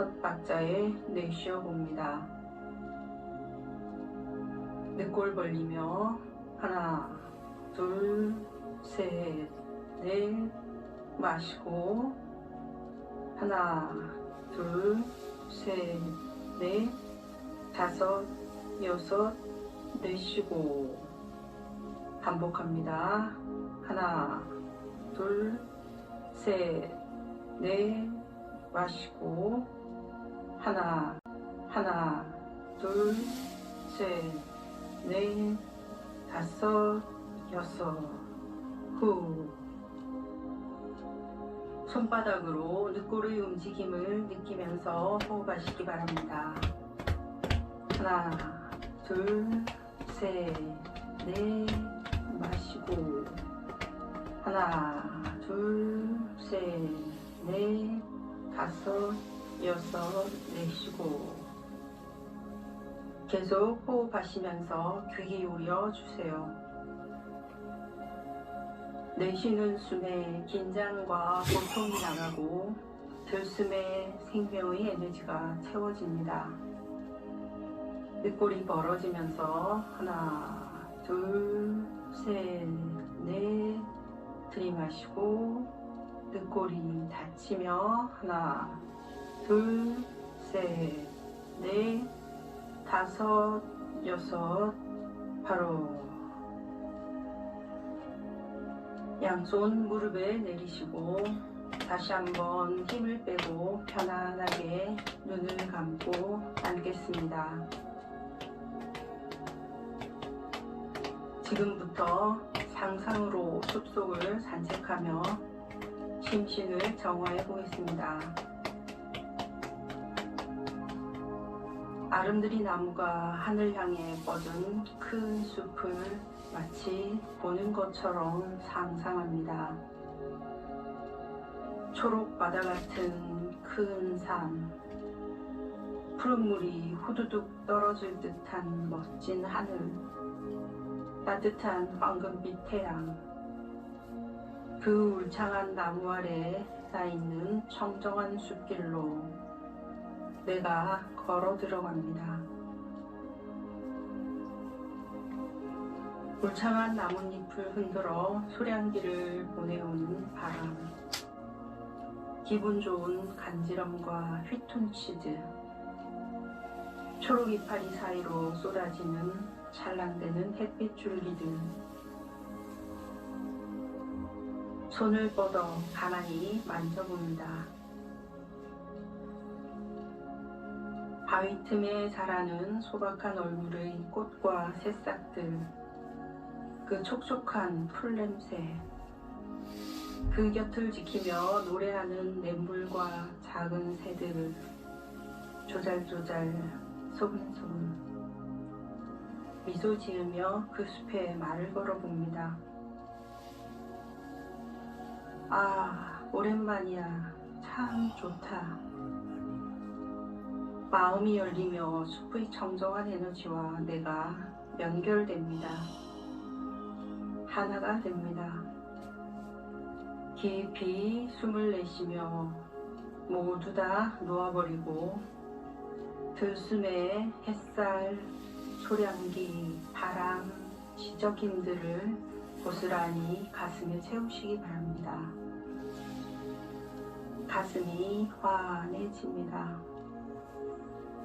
첫 박자에 내쉬어 봅니다. 늑골 벌리며 하나, 둘, 셋, 넷 마시고 하나, 둘, 셋, 넷, 다섯, 여섯 내쉬고 반복합니다. 하나, 둘, 셋, 넷 마시고 하나, 하나, 둘, 셋, 넷, 다섯, 여섯. 후. 손바닥으로 늑골의 움직임을 느끼면서 호흡하시기 바랍니다. 하나, 둘, 셋, 넷, 마시고. 하나, 둘, 셋, 넷, 다섯, 여섯, 내쉬고 계속 호흡하시면서 귀 기울여 주세요. 내쉬는 숨에 긴장과 고통이 나가고 들숨에 생명의 에너지가 채워집니다. 늑골이 벌어지면서 하나, 둘, 셋, 넷 들이마시고 늑골이 닫히며 하나, 둘, 셋, 넷, 다섯, 여섯 바로 양손 무릎에 내리시고 다시 한번 힘을 빼고 편안하게 눈을 감고 앉겠습니다. 지금부터 상상으로 숲속을 산책하며 심신을 정화해 보겠습니다. 아름드리 나무가 하늘 향해 뻗은 큰 숲을 마치 보는 것처럼 상상합니다. 초록 바다 같은 큰 산, 푸른 물이 후두둑 떨어질 듯한 멋진 하늘, 따뜻한 황금빛 태양, 그 울창한 나무 아래 나 있는 청정한 숲길로 내가 걸어 들어갑니다. 울창한 나뭇잎을 흔들어 소량기를 보내오는 바람. 기분 좋은 간지럼과 휘톤치즈. 초록 이파리 사이로 쏟아지는 찬란대는 햇빛 줄기들. 손을 뻗어 가만히 만져봅니다. 바위 틈에 자라는 소박한 얼굴의 꽃과 새싹들, 그 촉촉한 풀 냄새, 그 곁을 지키며 노래하는 냇물과 작은 새들, 조잘조잘 소근소근, 미소 지으며 그 숲에 말을 걸어봅니다. 아, 오랜만이야. 참 좋다. 마음이 열리며 숲의 청정한 에너지와 내가 연결됩니다. 하나가 됩니다. 깊이 숨을 내쉬며 모두 다 놓아버리고 들숨에 햇살, 소량기, 바람, 지적인들을 고스란히 가슴에 채우시기 바랍니다. 가슴이 환해집니다.